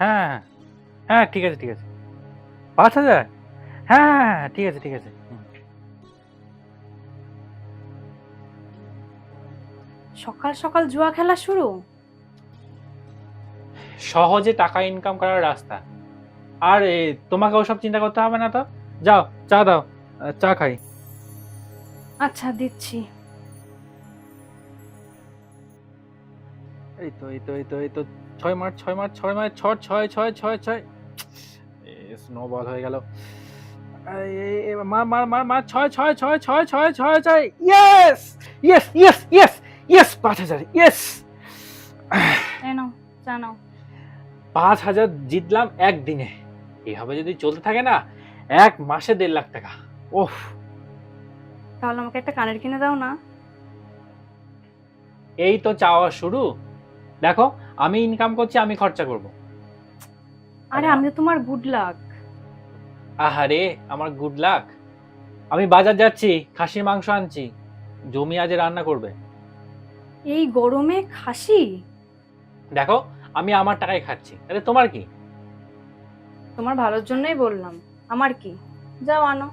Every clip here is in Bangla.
হ্যাঁ হ্যাঁ ঠিক আছে ঠিক আছে। পাঁচ হাজার? হ্যাঁ হ্যাঁ হ্যাঁ ঠিক আছে ঠিক আছে। সকাল সকাল জুয়া খেলা শুরু? সহজে টাকা ইনকাম করার রাস্তা। আর এ, তোমাকে ওসব চিন্তা করতে হবে না তো? যাও চা দাও আহ, চা খাই। আচ্ছা দিচ্ছি। এই তো এই তো এই তো এই তো ছয় মার্চ ছয় মার্চ ছয় মার্চ ছয় ছয় ছয় ছয় ছয়। স্নো বল হয়ে গেল। মার মার মার মার ছয় ছয় ছয় ছয় ছয় ছয় ছয়। Yes yes yes yes yes পাঁচ হাজার ইয়েস নাও পাঁচ হাজার জিতলাম একদিনে। এভাবে যদি চলতে থাকে না এক মাসে দেড় লাখ টাকা। ওফ তাহলে আমাকে একটা কানের কিনে দাও না। এই তো চাওয়া শুরু। দেখো আমি ইনকাম করছি আমি খরচা করব। আরে আমি তো তোমার গুড লাক আহারে আমার গুড লাক আমি বাজার যাচ্ছি খাসির মাংস আনছি জমি আজ রান্না করবে। এই গরমে খাসি? দেখো আমি আমার টাকায় খাচ্ছি। তাহলে তোমার কি? তোমার ভালোর জন্যই বললাম। আমার কি? যাও আনো।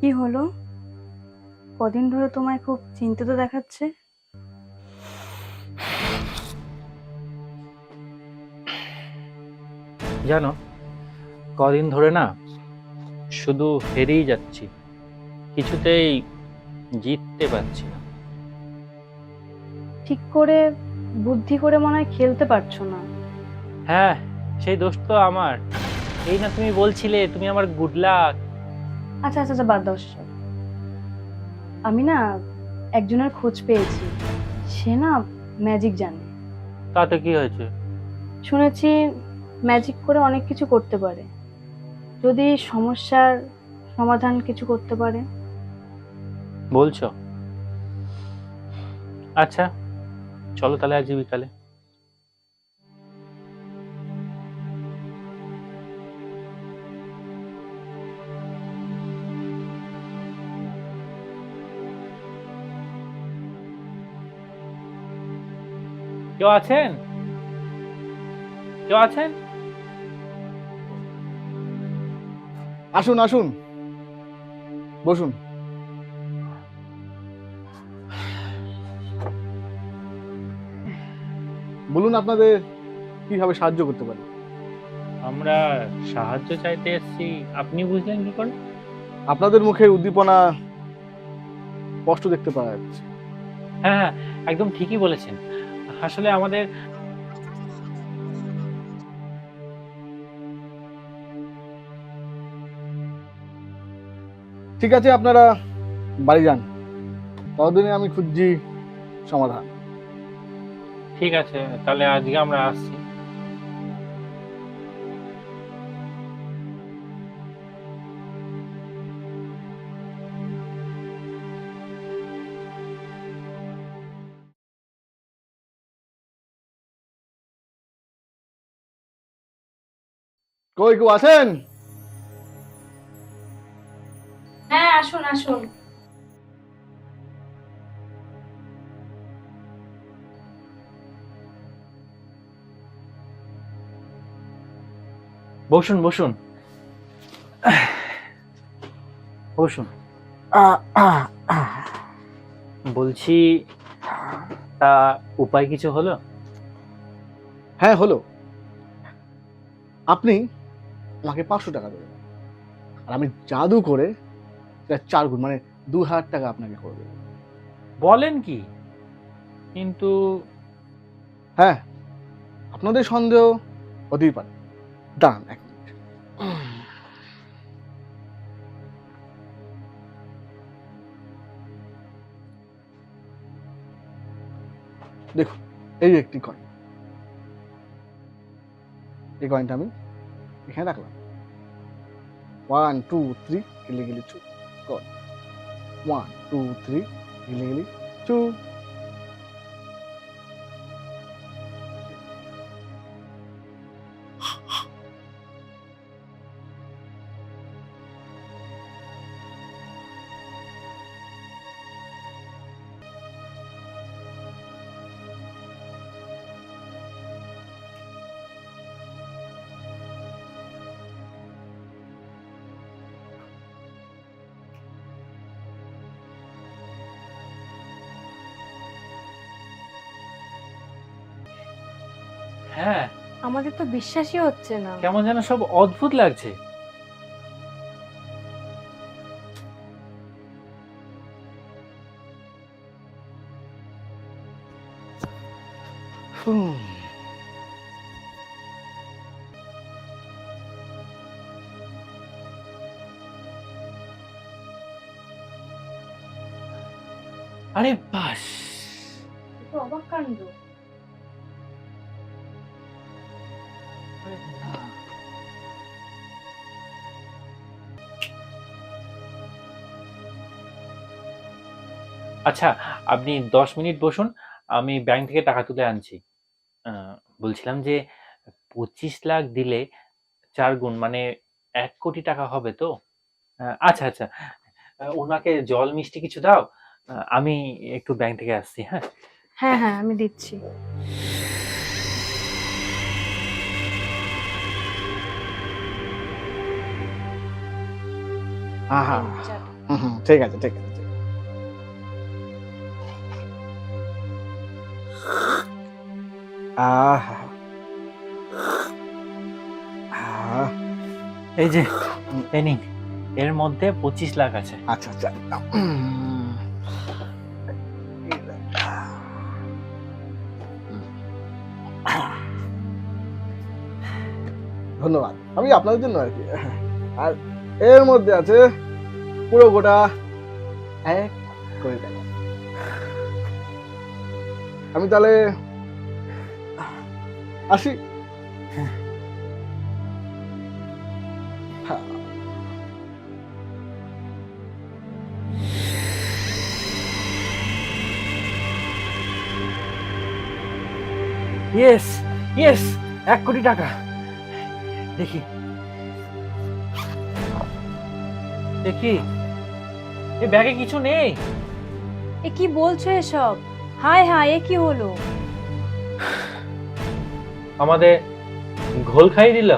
কি হলো? কদিন ধরে তোমায় খুব চিন্তিত দেখাচ্ছে। জানো কদিন ধরে না শুধু হেরেই যাচ্ছি কিছুতেই জিততে পারছি না। ঠিক করে বুদ্ধি করে মনে হয় খেলতে পারছ না। হ্যাঁ সেই দোষ তো আমার। এই না তুমি বলছিলে তুমি আমার গুড লাক আচ্ছা আচ্ছা আচ্ছা বাদ দাও। আমি না একজনের খোঁজ পেয়েছি। সে না ম্যাজিক জানে। তাতে কি হয়েছে? শুনেছি ম্যাজিক করে অনেক কিছু করতে পারে। যদি সমস্যার সমাধান কিছু করতে পারে। বলছো? আচ্ছা চলো তাহলে আজ বিকালে। কেউ আছেন? কেউ আছেন? আসুন আসুন। বসুন। বলুন আপনাদের কীভাবে সাহায্য করতে পারি? আমরা সাহায্য চাইতে এসেছি। আপনি বুঝলেন কি করে? আপনাদের মুখে উদ্দীপনা স্পষ্ট দেখতে পাওয়া যাচ্ছে। হ্যাঁ হ্যাঁ একদম ঠিকই বলেছেন। আসলে আমাদের ঠিক আছে আপনারা বাড়ি যান। ততদিনে আমি খুঁজছি সমাধান। ঠিক আছে তাহলে আজকে আমরা আসছি। কই কেউ আছেন? হ্যাঁ আসুন আসুন। বসুন বসুন। বসুন। বলছি তা উপায় কিছু হলো? হ্যাঁ হলো। আপনি আমাকে পাঁচশো টাকা দেবে। আর আমি জাদু করে সেটা চার গুণ মানে দু হাজার টাকা আপনাকে করে বলেন কি? কিন্তু হ্যাঁ আপনাদের সন্দেহ হতেই পারে। দাম এক মিনিট। দেখুন এই একটি কয়েন এই কয়েনটা আমি এখানে রাখলাম। ওয়ান টু থ্রি গিলি গিলি two god one two three গিলি গিলি চু হ্যাঁ। আমাদের তো বিশ্বাসই হচ্ছে না। কেমন যেন সব অদ্ভুত লাগছে। আরে বাস। অবাক কাণ্ড। আচ্ছা আপনি দশ মিনিট বসুন আমি ব্যাংক থেকে টাকা তুলে আনছি। বলছিলাম যে পঁচিশ লাখ দিলে চার গুণ মানে এক কোটি টাকা হবে তো? আচ্ছা আচ্ছা। ওনাকে জল মিষ্টি কিছু দাও আমি একটু ব্যাংক থেকে আসছি হ্যাঁ? হ্যাঁ হ্যাঁ আমি দিচ্ছি। হ্যাঁ হ্যাঁ হুম, হুম, ঠিক আছে ঠিক আছে। আহ। এই যে এই নিন এর মধ্যে পঁচিশ লাখ আছে। আচ্ছা আচ্ছা। ধন্যবাদ। আমি আপনাদের জন্য আর কি। আর এর মধ্যে আছে পুরো গোটা এক কোটি টাকা আমি তাহলে আসি। হ্যাঁ। ইয়েস ইয়েস এক কোটি টাকা। দেখি। দেখি। এই ব্যাগে কিছু নেই? এ কি বলছো এসব? হায় হায় এ কি হলো? আমাদের ঘোল খাই দিল।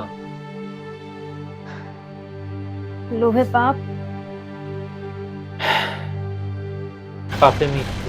লোভে পাপ? পাপে মৃত্যু।